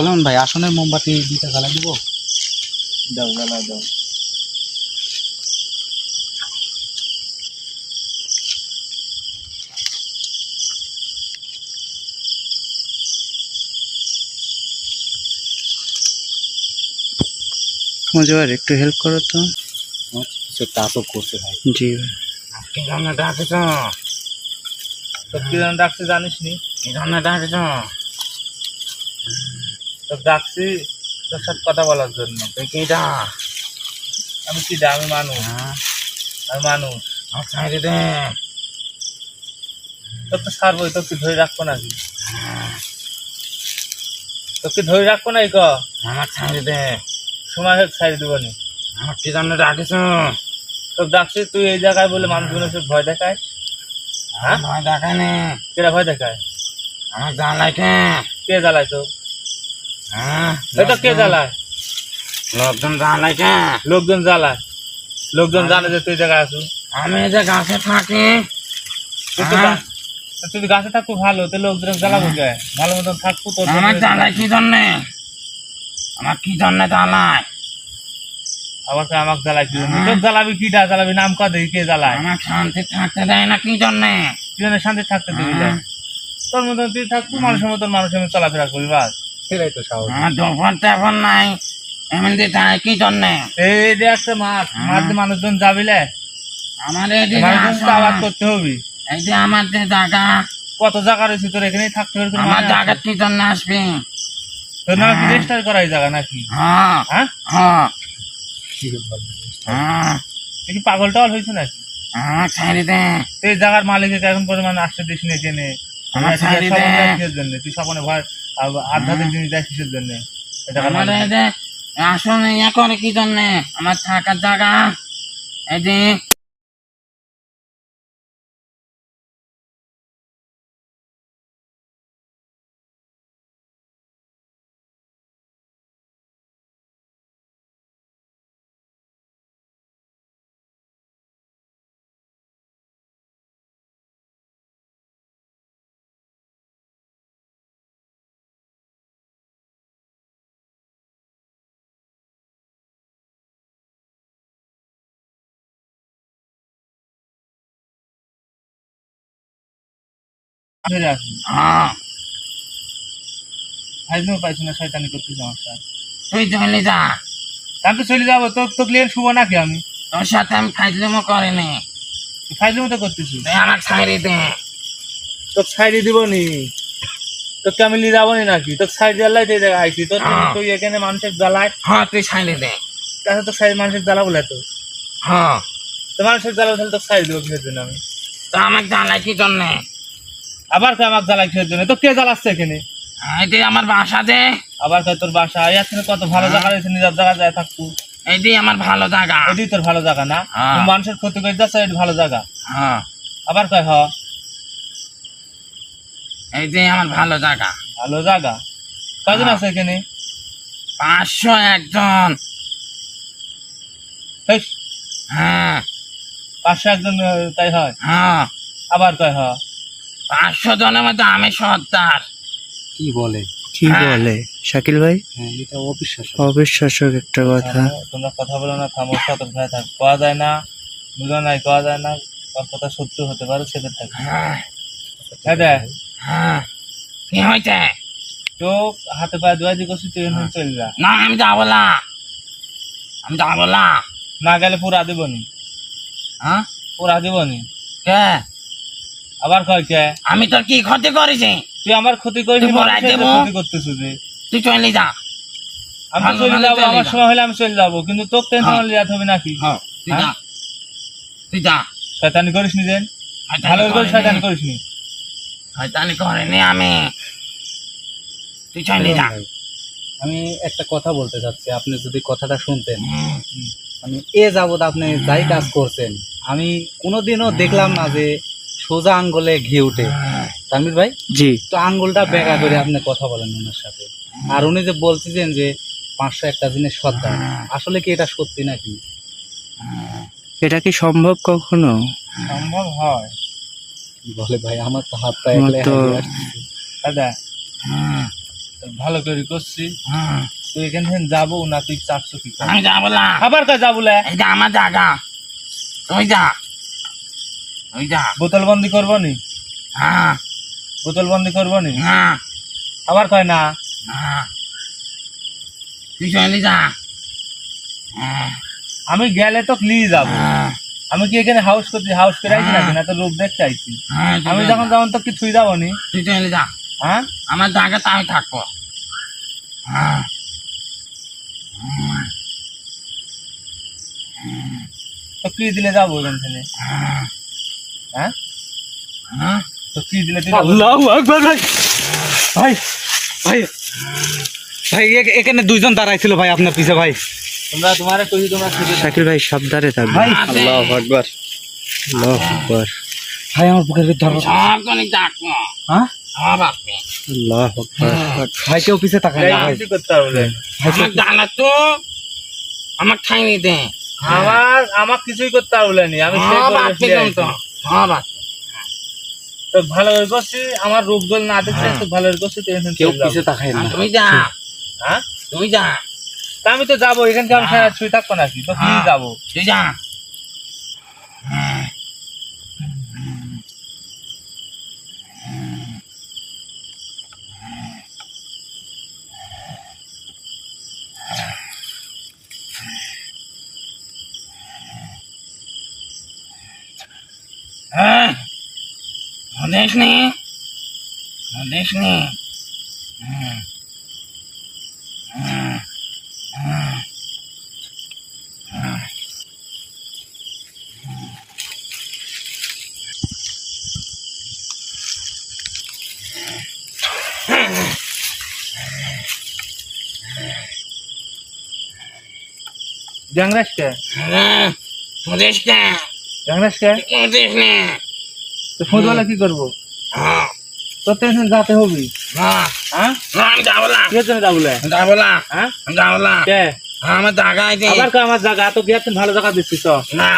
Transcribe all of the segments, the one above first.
চলুন ভাই আসনের মোমবাতি দুইটা জ্বালাই দিব? দাও জ্বালা দাও। মজুয়ার একটু হেল্প করো তো। সে করছে ভাই। জি ভাই। কি ডাকেছ তো কি জন্য ডাকছে জানিস নি তো ডাকছি তোর সাথে কথা বলার জন্য। তুই কি আমি কি দা- আমি মানুষ। হ্যাঁ। আমি মানুষ। আমার ছাইড়ে দে। তোর তো ছাড়বো তোর কি ধরে রাখব নাকি? তোর কি ধরে রাখব নাই ক? আমার ছাইড়ে দে। সময় ছাড়ি দিব নি। আমার কি জন্য ডাকেছ তোর ডাকছি তুই এই জায়গায় বলে মানুষগুলো সব ভয় দেখায়। হ্যাঁ ভয় ডাকে নে কেরা ভয় দেখায়? আমার জ্বালাই কে? কে জ্বালায় তো হ্যাঁ এটা কে জ্বালায়? লোকজন জ্বালাই কে? লোকজন জ্বালায়। লোকজন জানে যে তুই জায়গায় আছো। আমি যে গাছে থাকি তুই তো হ্যাঁ। তো গাছে থাকব ভালো তো লোকজন জ্বালাবো কে? ভালো মতন থাকব তোর আমার জন্য- জ্বালাই কি জন্যে? আমার কি জন্যে জ্বালায়? আবার তুই আমাকে জ্বালাই কি জন্য? হ্যাঁ। তোর জ্বালাবি কিটা জ্বালাবি? নাম কা দেখি কে জ্বালায়? আমার শান্তি থাকতে দেয় না কি জন্যে? তুই যেন শান্তি থাকতে দিবি হ্যাঁ। তোর মতন তুই থাকবি মানুষের মতন মানুষের মতন চলাফেরা করবি বাস। সেটাই তো সাহস। আমার দোফার টেফার নাই এমনি যায় কি জন্যে? এই যে একটা মাঠ। মাঠ মানুষজন যাবিলে আমার এই যে আবাদ করতে হবে। এই যে আমার যে জায়গা কত জায়গা রয়েছে তোর এখানেই থাকতে হবে আমার জায়গা জন্য আসবি? তোর নামে কি। রেজিস্টার করা এই জায়গা নাকি? হ্যাঁ। হ্যাঁ? হ্যাঁ। হ্যাঁ। কি পাগল টাগল হয়েছে নাকি? হ্যাঁ ছেড়ে দে। এই জায়গার মালিককে এখন পরিমাণ আসতে দিস না জেনে আমার ছাড়ি দে। তুই স্বপনে ভয় আধ্যাত্মিক জিনিস দেয় কিসের জন্য? আসলে ইয়া করে কি জন্যে? আমার থাকার জায়গা। এই আজও পাইছি না শয়তানি করতে সমস্যা তুই চলে যা। আমি তো চলে যাব তোর তো ক্লিয়ার শুভ নাকি আমি? তোর সাথে আমি ফাইজলিমো করিনি। ফাইজের মতো করতেছি। তুই আমার দে। দিব নি তোকে আমি নিয়ে যাব নি নাকি তোর সাইড জ্বালাই তুই জায়গায় আইছি। তোর। তুই এখানে মানুষের জ্বালায় হ্যাঁ তুই ছাড়ি দে। তাহলে তোর সাইড মানুষের জ্বালা বলে তো। হ্যাঁ তো মানুষের জ্বালা তাহলে তোর সাইড দেবো কিসের জন্য আমি? তো জ্বালাই কি জন্যে? আবার কে আমাকে জ্বালাই কিসের জন্য তো কে জ্বালাচ্ছে এখানে? আমার বাসা দে। আবার কে তোর বাসা? আছে কত ভালো হ্যাঁ। জায়গা রয়েছে নিজের জায়গা যায় থাকব। এই আমার ভালো জায়গা। এটাই তোর ভালো জায়গা না? হ্যাঁ। মানুষের ক্ষতি করে যাচ্ছে এটা ভালো জায়গা। হ্যাঁ। আবার কয় হ? এই যে আমার ভালো জায়গা। ভালো জায়গা। কয়জন হ্যাঁ। আছে এখানে? পাঁচশো একজন। হ্যাঁ। পাঁচশো একজন তাই হয়? হ্যাঁ। আবার কয় হ? পাঁচশো জনের মধ্যে আমি সর্দার। কি বলে? কি হ্যাঁ। বলে? শাকিল ভাই? হ্যাঁ এটা অবিশ্বাস্য। অবিশ্বাসক একটা কথা। তোমরা কথা বলো না থামো সতর্ক হয়ে থাক। পাওয়া যায় না বুঝো নাই পাওয়া যায় না তার কথা সত্য হতে পারে সেটা থাকে হ্যাঁ। হ্যাঁ দেখ। হ্যাঁ। কি হয়েছে? চোখ হাতে পায়ে ধোয়া দিয়ে করছি তুই এখানে চলে যা। না আমি যাব না। আমি যাব না। না গেলে পুরা দিবনি। হ্যাঁ? পুরা দিবনি। কে? আবার কয় কে? আমি তোর কি ক্ষতি করেছি? তুই আমার ক্ষতি করিস তুই বলাই দেবো? ক্ষতি করতেছিস যে। তুই চলে যা। আমি চলে যাব আমার সময় হলে আমি চলে যাব কিন্তু তোকে টেনশন। হলে যেতে হবে নাকি? হ্যাঁ তুই যা। হ্যাঁ? তুই যা। শয়তানি করিস নি যেন ভালো করে শয়তানি করিস নি শয়তানি করিনি আমি। তুই চলে যা। আমি একটা কথা বলতে চাচ্ছি আপনি যদি কথাটা শুনতেন। মানে এ যাবৎ আপনি যাই কাজ করছেন আমি কোনোদিনও দেখলাম না যে সোজা আঙ্গুলে ঘি উঠে। তানভীর ভাই? জি। তো আঙ্গুলটা বেঁকা করে আপনি কথা বলেন ওনার সাথে। আর উনি যে বলছিলেন যে পাঁচশো একটা জিনিস সদ্দা আসলে কি এটা সত্যি নাকি। এটা কি সম্ভব কখনো? সম্ভব হয়। বলে ভাই আমার তো হাত পা আমার একলাই তো- দাদা ভালো করে করছি। হ্যাঁ। তুই এখান থেকে যাব না তুই চারশো কি আমি যাব না। আবার কা যাব লে? এটা আমার জায়গা। তুই যা। যা। বোতল বন্দি করব নি? হ্যাঁ। বোতল বন্দি করব নি? না। আবার কয় না? না। তুই চলে যা। হ্যাঁ, আমি গেলে তো নিয়ে যাব। হ্যাঁ, আমি কি এখানে হাউস করছি হাউস করে আইছি নাকি? না তো রূপ দেখতে আইছি। হ্যাঁ, আমি চলে যখন তো কি থুই যাব নি। তুই চলে যা। হ্যাঁ? আমার জায়গাতে আমি থাকব হ্যাঁ। তো কি দিলে যাব এখান থেকে? হ্যাঁ, হ্যাঁ। তো কি দিলে তুই? আকবার ভাই। ভাই ভাই ভাই এখানে দুইজন দাঁড়াইছিল ভাই আপনার পিছে ভাই। তোমরা তোমার কই তোমরা শাকিল ভাই সাবধানে ভাই। আকবার। আল্লাহ আকবার। ভাই আমার বুকের ভিতর ধরো। হ্যাঁ? সব আল্লাহ আকবার। ভাই কেউ পিছে তাকায় না ভাই করতে হবে? আমার তো আমার কিছুই করতে আমি তো ভালো করে করছি আমার রূপ গোল না দেখছে তো ভালো করে করছি তো কেউ। তাকায় না। তুমি যা। হ্যাঁ? তুমি যা। আমি তো যাব এখানে থেকে আমি হ্যাঁ। সারা থাকব নাকি? তো কি হ্যাঁ। যাব। তুই যা হ্যাঁ। হ্যাঁ দেখ নি দেখ নি হ্যাঁ হ্যাঁ হ্যাঁ হ্যাঁ জাংরাস কে হ্যাঁ দেখ নি জাংরাস কে দেখ নি তো ফুটবলে কি করব হ্যাঁ তোর তো এখানে যাতে হবি হ্যাঁ হ্যাঁ না, আমি যাব না কি জন্য যাব লে? যাব না হ্যাঁ আমি যাব না কে আমার জায়গা আছে আবার কে আমার জায়গা তো গিয়ে ভালো জায়গা দিচ্ছিস তো না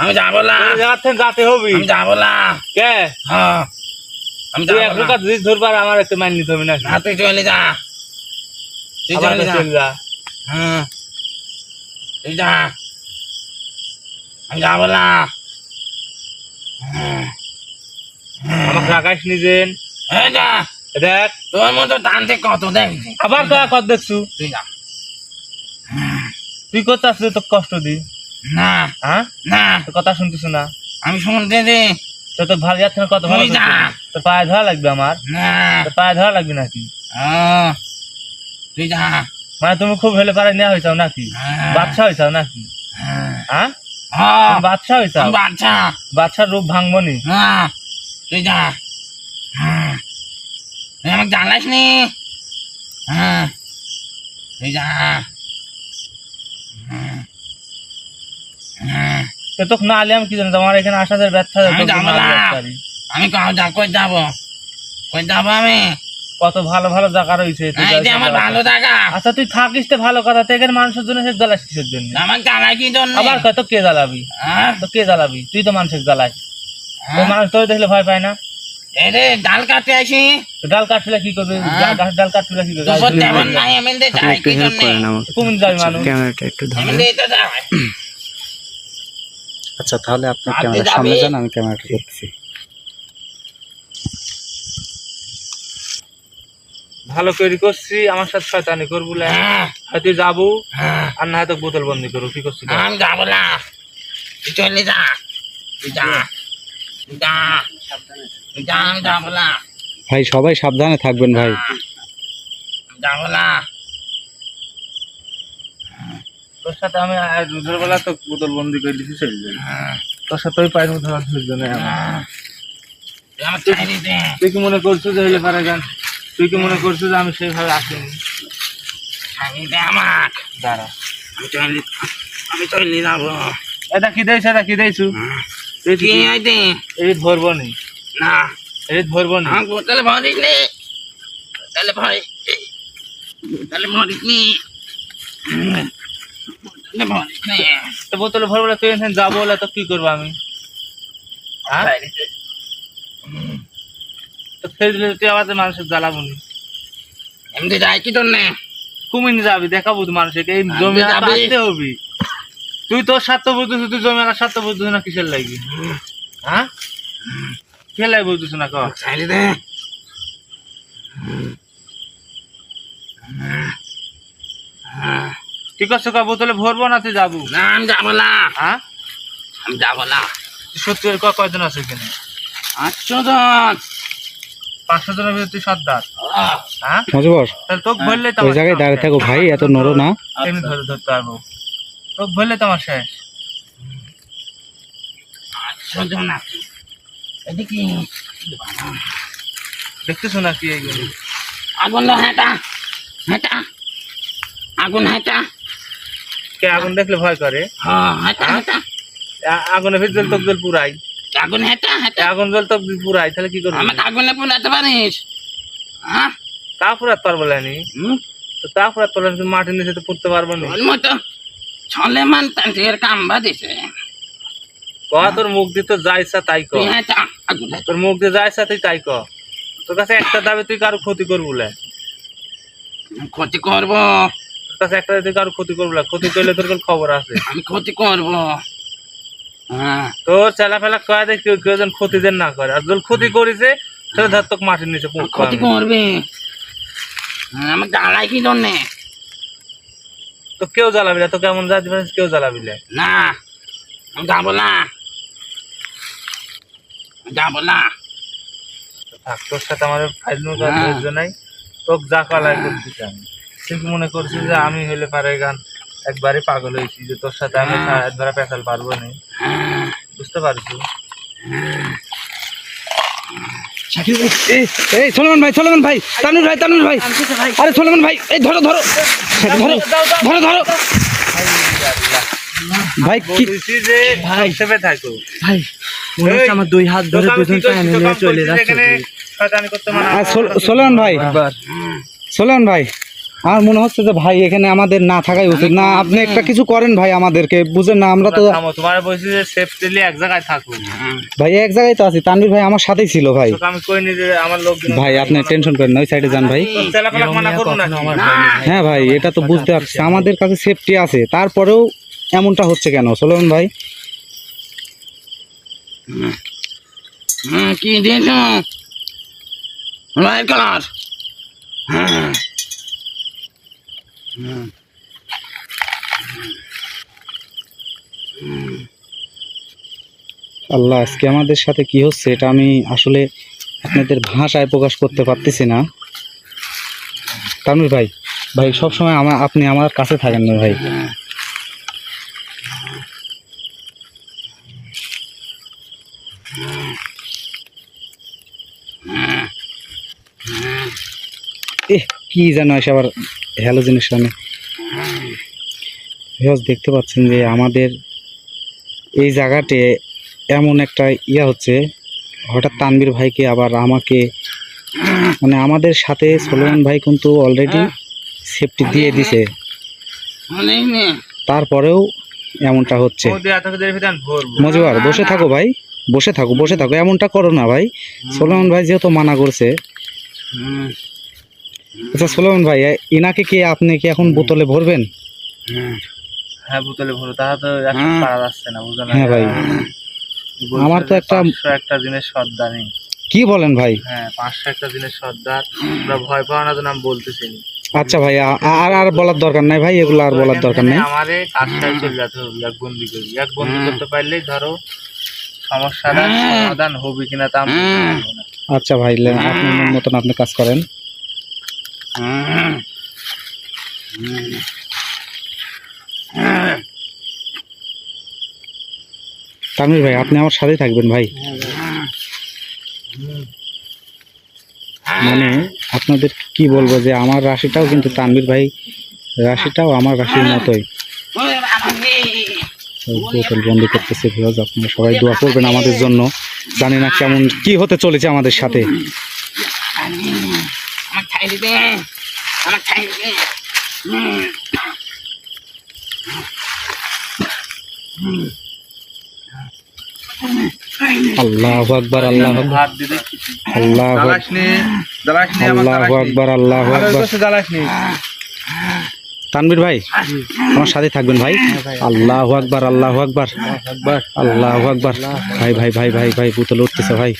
আমি যাব না তোর জায়গা থেকে যাতে হবি আমি যাব না কে হ্যাঁ আমি তুই যাব এক না প্রকার জিনিস ধরবার আমার একটু মাইন নিতে হবে না না তুই চলে যা তুই আবার চলে তো যা চলে যা হ্যাঁ তুই যা আমি যাব না হ্যাঁ আমাকে রাখাস নিজেন। দেখ। তোর মতো টানতে কত দেখছি আবার কয়া কত দেখছু? তুই যা। তুই করতে আসলে তো কষ্ট দি? না। হ্যাঁ না। কথা শুনতেছ না? আমি শুনতে দে। তো তোর ভালো যাচ্ছে না কত ভালো পায়ে ধরা লাগবে আমার না। পায়ে ধরা লাগবে নাকি? আহ, তুই যা। মানে তুমি খুব হেলে পারে নেওয়া হয়েছাও নাকি। বাচ্চা হয়েছাও নাকি? হ্যাঁ হ্যাঁ। হ্যাঁ, বাচ্চা আমি বাচ্চা বাচ্চার রূপ ভাঙবো নি না তুই যা। হ্যাঁ। আমাকে জানাস নি? হ্যাঁ। তুই যা। হ্যাঁ। হ্যাঁ। তো তোকে না আলে আমি কি জানি তোমার এখানে আসাদের ব্যর্থ আমি যাব কই যাব? কই যাব আমি? কত ভালো ভালো জায়গা রয়েছে তুই এই যে যাস আমার ভালো জায়গা। আচ্ছা তুই থাকিস তো ভালো কথা তো এখানে মানুষের জন্য সে জ্বালাস কিসের জন্য? আমার জ্বালাই কি জন্য? আবার কত কে জ্বালাবি? হ্যাঁ? তো কে জ্বালাবি? তুই তো মানুষের জ্বালাই তো হ্যাঁ? মানুষ তোর দেখলে ভয় পায় না? এই ডাল কাটতে আসি। ডাল কাটলে কি করবে? হ্যাঁ? গাছ ডাল কাটলে কি করবে? দুপুর তেমন নাই আমি দে যাই কি জন্য? করেন যাবে মানুষ? ক্যামেরাটা একটু আমি ধরেন দে তো যাই আচ্ছা তাহলে আপনি আপনি ক্যামেরার সামনে যান আমি ক্যামেরাটা করতেছি ভালো করে করছি আমার সাথে শয়তানি করব হ্যাঁ। হয়তো যাব? হ্যাঁ। আর না হয়তো বোতল বন্দি করব কি করছি আমি যাব না। চলে যা। যা। যা। যা যাব না। ভাই সবাই সাবধানে থাকবেন ভাই। আমি যাব না। তোর সাথে আমি রোদের বেলা তো বোতল বন্দি করে দিছি চলে যাই হ্যাঁ, তোর সাথে ওই পায়ের মধ্যে হ্যাঁ। তুই কি মনে করছিস যে হইলে পারে গান তুই কি মনে করছিস যে আমি সেইভাবে আসিনি? দাঁড়া। আমি যাব। এটা কি দেয়ছ এটা কি দেয়ছু? এই কি হইতে এই ধরবো নি। না। এই ধরবো ভরিস ভরিস ভরিস নি। তো বোতলে ভরবো তুই যাব তো কি করব আমি? হ্যাঁ? মানুষের জ্বালাবনি এমনি যাই কি তোর নে কুমিনি যাবি দেখাবো তো মানুষকে এই জমি আসতে হবি। তুই তোর স্বার্থ বুঝতেছিস তুই জমি আলার স্বার্থ না কিসের লাগি? হ্যাঁ? কিসের লাগি না কর। দে। ঠিক আছে কা বোতলে ভরবো না তুই যাব। না আমি যাব না। হ্যাঁ? আমি যাব না। সত্যি কয়জন আছে এখানে? আটশো জন। পাঁচশো জনের ভিতরে তুই সর্দার। হ্যাঁ? মজবর তাহলে তোকে বললে তো ওই জায়গায় দাঁড়িয়ে থাকো ভাই এত নড়ো না। এমনি ধরে ধরতে পারব। তোকে বললে তো আমার শেষ। আটশো জন আছে এদিকে। দেখতেছো না কি এইগুলো আগুন হেঁটা। হেঁটা। আগুন হেঁটা। কে আগুন দেখলে ভয় করে? হ্যাঁ হেঁটা হেঁটা। আগুনে ফির জল পুরাই। আগুন হেঁটা হেঁটা আগুন জল তোক পুরাই তাহলে কি করবি? আমাকে আগুনে পুরাতে পারিস? হ্যাঁ তা পুরাত পারব না? তো তা পুরাত পারব না, মাটির নিচে তো পুড়তে পারব না। মতো ছলে মান তান্ত্রিকের কাম বাদিছে তোর মুখ দিয়ে তো যা ইচ্ছা তাই ক। তুই হেঁটা আগুন হেঁটা। তোর মুখ দিয়ে যা ইচ্ছা তুই তাই ক। তোর কাছে একটা দাবি তুই কারও ক্ষতি করব বলে ক্ষতি করব। তোর কাছে একটা দাবি তুই কারও ক্ষতি করব ক্ষতি করলে তোর খবর আছে। আমি ক্ষতি করব। হ্যাঁ। কয়া দেখ কেউ কেউ যেন ক্ষতি যেন না করে। আর ক্ষতি করেছে ধর তোকে মাটির নিচে ক্ষতি। করবে। হ্যাঁ, আমার কি জন্যে? তো কেউ জ্বালাবি না তো কেমন যাচ্ছি কেউ জ্বালাবি না। আমি যাব না। যাব না। থাক তোর সাথে আমার ফাইল হ্যাঁ। নাই। তোকে যা কলাই করছিস আমি। তুই কি মনে করছিস যে আমি হইলে পারে গান? একবারে পাগল হয়েছি যে তোর সাথে আমি হ্যাঁ। একবারে পেশাল পারব না। বুঝতে পারছি? এই সোলেমান ভাই সোলেমান ভাই তানুর ভাই তানুর ভাই। আরে সোলেমান ভাই এই ধরো ধরো। ধরো ধরো ধরো। ভাই কি হিসেবে থাকো। আমার দুই হাত মানা সোলেমান সোলেমান ভাই আমার মনে হচ্ছে যে ভাই এখানে আমাদের না থাকাই উচিত। না আপনি একটা কিছু করেন ভাই আমাদেরকে বুঝেন না আমরা তো তোমার বলছি যে সেফটিলি এক জায়গায় থাকো ভাই এক জায়গায় তো আছি। তানভীর ভাই আমার সাথেই ছিল ভাই। আমি কই নি যে আমার লোক ভাই আপনি টেনশন করেন না ওই সাইডে যান ভাই। মানা হ্যাঁ ভাই এটা তো বুঝতে পারছি। আমাদের কাছে সেফটি আছে। তারপরেও এমনটা হচ্ছে কেন? সোলেমান ভাই। হ্যাঁ, কি দিয়েছ? রায় কার হ্যাঁ। আল্লাহ, আজকে আমাদের সাথে কি হচ্ছে এটা আমি আসলে আপনাদের ভাষায় প্রকাশ করতে পারতেছি না। তানুর ভাই ভাই, সবসময় আমার আপনি আমার কাছে থাকেন না ভাই। এ কি যেন এসে আবার হ্যালোজেনের সামনে ভিউয়ার্স দেখতে পাচ্ছেন যে আমাদের এই জায়গাতে এমন একটা ইয়া হচ্ছে হঠাৎ তানবীর ভাইকে আবার আমাকে মানে আমাদের সাথে সোলেমান ভাই কিন্তু অলরেডি সেফটি দিয়ে দিছে। তারপরেও এমনটা হচ্ছে। মজুয়ার বসে থাকো ভাই বসে থাকো বসে থাকো। এমনটা করো না ভাই। সোলেমান ভাই যেহেতু মানা করছে হুম, আচ্ছা সোলেমান ভাই এ- ইনাকে কি আপনি কি এখন বোতলে ভরবেন? হ্যাঁ। বোতলে ভরো তাহলে তো এখন হ্যাঁ। পারা যাচ্ছে না বুঝো হ্যাঁ ভাই। আমার তো একটা- সর্দার নেই। কি বলেন ভাই? হ্যাঁ পাঁচশো একটা সর্দার। আমরা ভয় পাওয়া না বলতেছি। আচ্ছা ভাই আর আর বলার দরকার নাই ভাই এগুলো আর বলার দরকার নাই। আমারে কাজটাই চলে যেতে হবে? এক বন্দি করি। এক বন্দি করতে পারলেই ধরো সমস্যাটা হ্যাঁ। সমাধান হবে কিনা তা আমি বলতে পারব না। আচ্ছা ভাই আপনার মতন আপনি কাজ করেন। তামির ভাই, আপনি আমার সাথেই থাকবেন ভাই। মানে আপনাদের কি বলব যে আমার রাশিটাও কিন্তু তানভীর ভাই, রাশিটাও আমার রাশির মতোই। বোতল বন্দি করতেছে ভিউজ আপনারা সবাই দোয়া করবেন আমাদের জন্য। জানি না কেমন, কি হতে চলেছে আমাদের সাথে। দিবে? আমার দিবে। আল্লাহু আকবার আল্লাহু আল্লাহু আকবার। আল্লাহু তানভীর ভাই আমার সাথে থাকবেন ভাই। আল্লাহু আকবার আল্লাহ আকবার। আল্লাহু আকবার। ভাই ভাই ভাই ভাই ভাই বোতল উঠতেছে ভাই।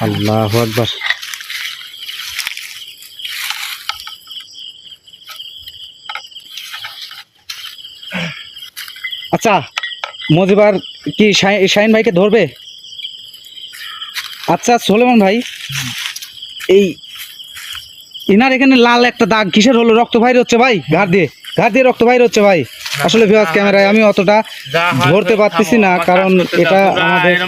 আল্লাহু আকবার। আচ্ছা মজিবার কি শাহিন ভাইকে ধরবে? আচ্ছা সোলেমান ভাই এই ইনার এখানে লাল একটা দাগ কিসের হলো? রক্ত বাইর হচ্ছে ভাই ঘাট দিয়ে। ঘাট দিয়ে রক্ত বাইর হচ্ছে ভাই। আসলে ভিউয়ার্স ক্যামেরায় আমি অতটা ধরতে পারতেছি না, কারণ এটা আমাদের-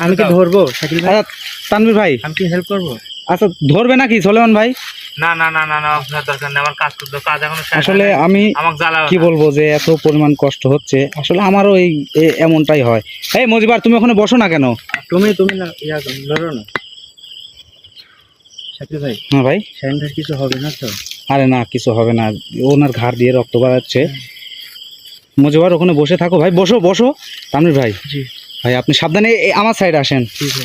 আমি কি। ধরবো আচ্ছা তানভীর ভাই। আমি কি হেল্প করব? আচ্ছা ধরবে নাকি সোলেমান ভাই? না না না না না আপনার দরকার নেই আমার কাজ করতে দাও, কাজ এখনও শেষ আসলে আমি কি বলব যে এত পরিমাণ কষ্ট হচ্ছে আসলে আমারও এই এমনটাই হয়। এই মজিবার তুমি ওখানে বসো না কেন? তুমি তুমি না ইয়া ধরো না। ভাই হ্যাঁ ভাই? কিছু হবে না তো? আরে না কিছু হবে না ওনার ঘাড় দিয়ে রক্ত বাড়াচ্ছে মজিবার ওখানে বসে থাকো ভাই বসো বসো। তানভীর ভাই ভাই আপনি সাবধানে আমার সাইডে আসেন। ঠিক আছে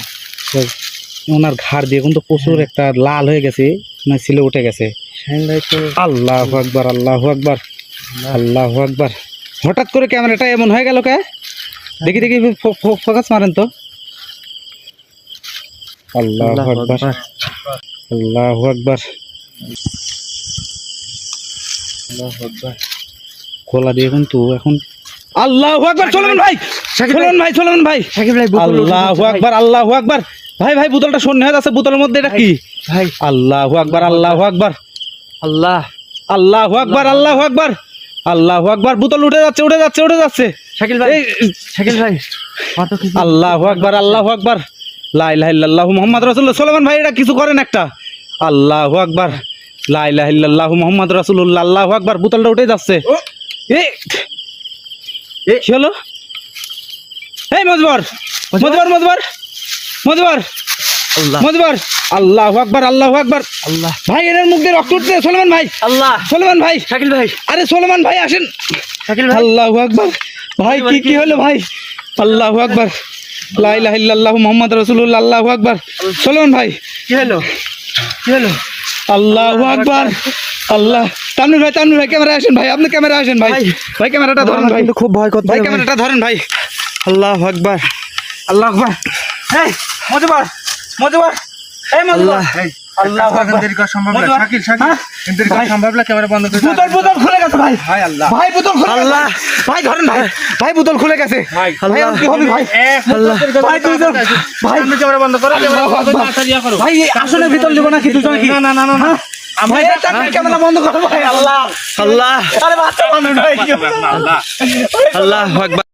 ওনার ঘাড় দিয়ে কিন্তু প্রচুর একটা লাল হয়ে গেছে মানে ছিলে উঠে গেছে। আল্লাহ আকবার আল্লাহ আকবার আল্লাহ আকবার। হঠাৎ করে ক্যামেরাটা এমন হয়ে গেল কে? দেখি দেখি ফোকাস মারেন তো। আল্লাহ আল্লাহু আকবার। আল্লাহ আকবার। খোলা দিয়ে কিন্তু এখন আল্লাহ আকবার চলুন ভাই। চলুন ভাই। চলুন ভাই! আল্লাহ। আকবার আল্লাহ আকবার! ভাই ভাই বোতলটা শূন্য হয়ে যাচ্ছে বোতলের মধ্যে এটা কি? ভাই আল্লাহ আকবার আল্লাহ আকবার। আল্লাহ। আল্লাহ আকবার আল্লাহ। আকবার। আল্লাহ আকবার বোতল উঠে যাচ্ছে উঠে যাচ্ছে উঠে যাচ্ছে। শাকিল ভাই শাকিল ভাই আল্লাহ আকবার আল্লাহ আকবার। লা ইলাহা ইল্লাল্লাহু মুহাম্মদ রাসূলুল্লাহ। সুলেমান ভাই এটা কিছু করেন একটা। আল্লাহ আকবার। লা ইলাহা ইল্লাল্লাহু মুহাম্মদ রাসূলুল্লাহ। আল্লাহু আকবার বোতলটা উঠে যাচ্ছে। এ এ। কি হলো? এই মজবর? মজবর মজবর। মজবর আল্লাহ। মজবর আল্লাহু আকবার আল্লাহু আকবার। আল্লাহ। ভাই এর মুখ দিয়ে রক্ত উঠছে সুলেমান ভাই। আল্লাহ। সুলেমান ভাই। শাকিল ভাই। আরে সুলেমান ভাই আসেন। শাকিল ভাই। আল্লাহু আকবার। ভাই কি কি হলো ভাই? আল্লাহু আকবার। লা ইলাহা ইল্লাল্লাহু মুহাম্মদ রাসূলুল্লাহ আল্লাহু আকবার। সুলেমান ভাই। কি হলো? কি হলো? আল্লাহু আকবার। আল্লাহ। তানভীর ভাই তানভীর ভাই ক্যামেরা আসেন ভাই আপনি ক্যামেরা আসেন ভাই। ভাই। ক্যামেরাটা ধরেন ভাই। খুব ভয় করতে ভাই ক্যামেরাটা ধরেন ভাই। আল্লাহ আকবার। আল্লাহ আকবার। এই মজবার মজবার এই মজবার আল্লাহ এখন দেরি করা সম্ভব না। শাকিল শাকিল। হ্যাঁ? দেরি করা। সম্ভব না ক্যামেরা বন্ধ করে বোতল বোতল খুলে গেছে ভাই। ভাই আল্লাহ। ভাই বোতল খুলে আল্লাহ। ভাই ধরেন ভাই ভাই বোতল খুলে গেছে। ভাই ভাই এখন কি হবে ভাই? আল্লাহ। ভাই তুই তো ভাই। ক্যামেরা বন্ধ করো ক্যামেরা আল্লাহু বন্ধ। করো করো ভাই আসনের ভিতর দেবো নাকি দুজন কি না না না না না। ভাই ক্যামেরা বন্ধ করো ভাই আল্লাহ। আল্লাহ। আরে বাচ্চা মানুষ ভাই। আল্লাহ। আল্লাহ আকবার।